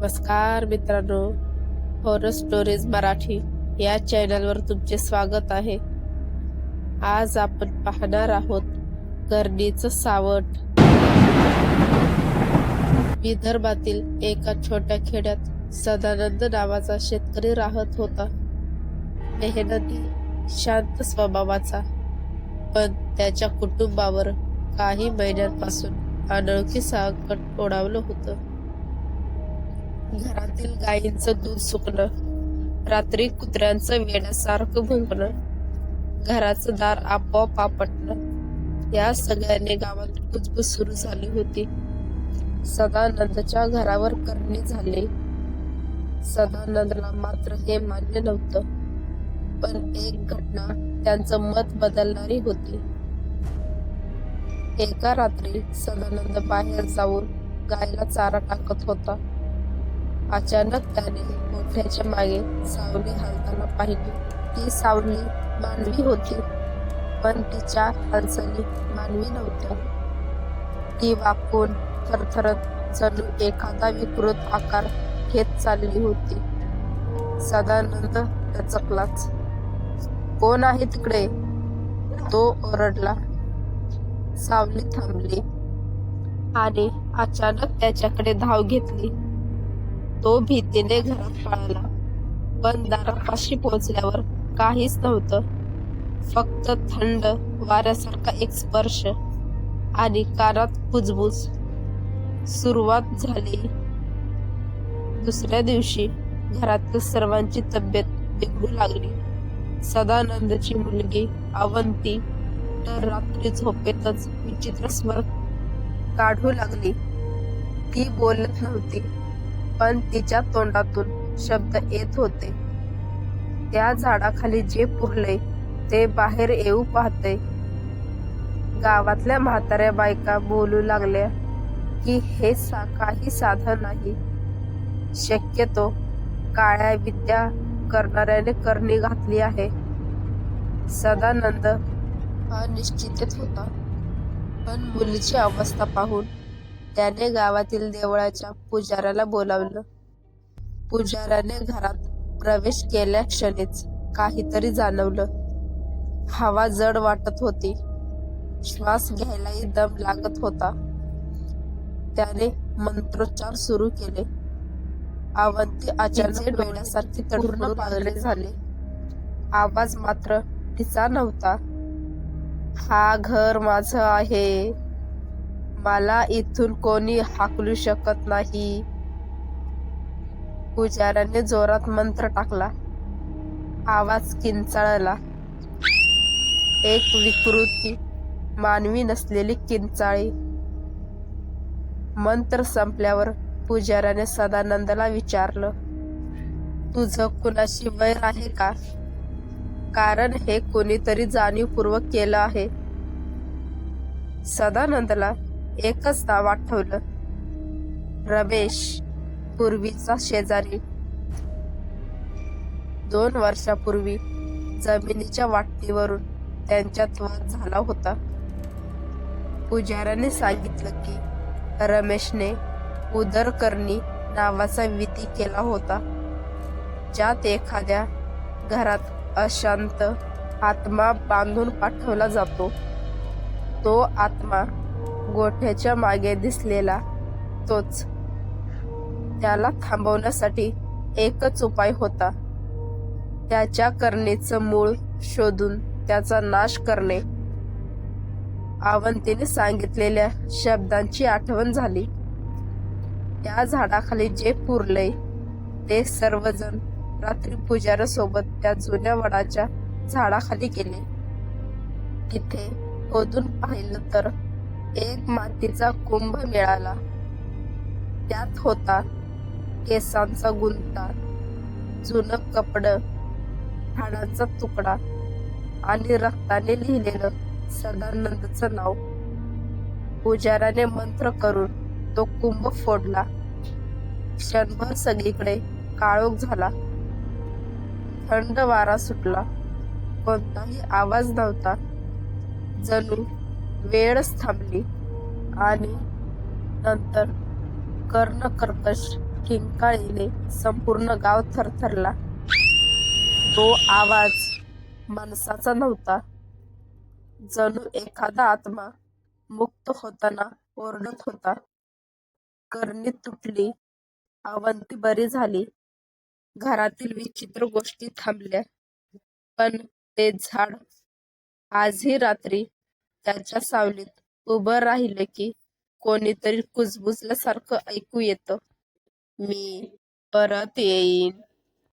नमस्कार मित्रांनो horror stories Marathi या चॅनलवर तुमचे स्वागत आहे. आज आपण पाहणार आहोत गर्दीचं सावट. विदर्भातील एका छोट्या खेड्यात सदानंद नावाचा शेतकरी राहत होता. मेहनती शांत स्वभावाचा पण त्याच्या कुटुंबावर काही महिन्यांपासून अनोळखी संकट ओढावलं होतं. घरातील गायींचं दूध सुकणं रात्री कुत्र्यांचं वेड्यासारखं भुंकणं घराचं दार आपोआप आपटणं या सगळ्यांनी गावात कुजबूज सुरू झाली होती. सदानंदच्या घरावर करणे झाले. सदानंदला मात्र हे मान्य नव्हतं पण एक घटना त्यांचं मत बदलणारी होती. एका रात्री सदानंद बाहेर जाऊन गायला चारा टाकत होता. अचानक त्याने मोठ्याच्या मागे सावली हलताना पाहिली. ती सावली मानवी होती पण तिच्या हालचाली मानवी नव्हत्या. ती वाकून थरथरत जणू एखादा विकृत आकार घेत चालली होती. सदानंद चकलाच कोण आहे तिकडे? तो ओरडला. सावली थांबली आणि अचानक त्याच्याकडे धाव घेतली. तो भीतीने घरात पळाला. पण दारापाशी पोहोचल्यावर काहीच नव्हतं. फक्त थंड वाऱ्यासारखा एक स्पर्श आणि कानात कुजबूज. सुरुवात झाली. दुसऱ्या दिवशी घरातील सर्वांची तब्येत बिघडू लागली. सदानंदची मुलगी अवंती तर रात्री झोपेतच विचित्र स्वर काढू लागली. ती बोलत नव्हती. पण तिच्या तोंडातून शब्द येत होते. त्या झाडाखाली जे पुरले ते बाहेर येऊ पाहते. गावातल्या म्हाताऱ्या बायका बोलू लागल्या की हे सा काही साधन नाही. शक्यतो काळ्या विद्या करणाऱ्याने करणी घातली आहे. सदानंद अनिश्चितच होता. पण मुलीची अवस्था पाहून त्याने गावातील देवळाच्या पुजाऱ्याला बोलावलं. पुजाऱ्याने घरात प्रवेश केल्या क्षणीच काहीतरी जाणवलं. हवा जड वाटत होती. श्वास घ्यायलाही दम लागत होता. त्याने मंत्रोच्चार सुरू केले. अवंती अचानक डोळ्यासारखी तडून पागळे झाले. आवाज मात्र तिचा नव्हता. हा घर माझं आहे. मला इथून कोणी हाकलू शकत नाही. पुजाऱ्याने जोरात मंत्र टाकला. आवाज किंचाळला. एक विकृती मानवी नसलेली किंचाळी. मंत्र संपल्यावर पुजाऱ्याने सदानंदला विचारलं तुझं कुणाशी वैर आहे का? कारण हे कोणीतरी जाणीवपूर्वक केलं आहे. सदानंदला एकच नाव आठवलं रमेश पूर्वीचा शेजारी. दोन वर्षापूर्वी जमिनीच्या वाटणीवरून त्यांच्यात वाद झाला होता. पुजाऱ्याने सांगितलं की रमेशने उदरकर्णी नावाचा विधी केला होता ज्यात एखाद्या घरात अशांत आत्मा बांधून पाठवला जातो. तो आत्मा गोठ्याच्या मागे दिसलेला तोच. त्याला थांबवण्यासाठी एकच उपाय होता. त्याच्या करणीचं मूळ शोधून त्याचा नाश करणे. अवंतीने सांगितलेल्या शब्दांची आठवण झाली. त्या झाडाखाली जे पुरले ते सर्वजण रात्री पुजाऱ्यासोबत त्या जुन्या वडाच्या झाडाखाली गेले. तिथे खोदून पाहिलं तर एक मातीचा कुंभ मिळाला. त्यात होता केसांचा गुंता जुनं कपड हाडाचा तुकडा आणि रक्ताने लिहिलेलं सदानंदचं नाव. पुजाराने मंत्र करून तो कुंभ फोडला. क्षणभर सगळीकडे काळोख झाला. थंड वारा सुटला. कोणताही आवाज नव्हता. जणू वेळच थांबली आणि नंतर कर्ण कर्कश किंकाळीने संपूर्ण गाव थरथरला. तो आवाज माणसाचा नव्हता. जणू एखादा आत्मा मुक्त होताना ओरडत होता. करणी तुटली अवंती बरी झाली. घरातील विचित्र गोष्टी थांबल्या. पण ते झाड आजही रात्री त्याच्या सावलीत उभं राहिले की कोणीतरी कुजबुजल्यासारखं ऐकू येतं. मी परत येईन.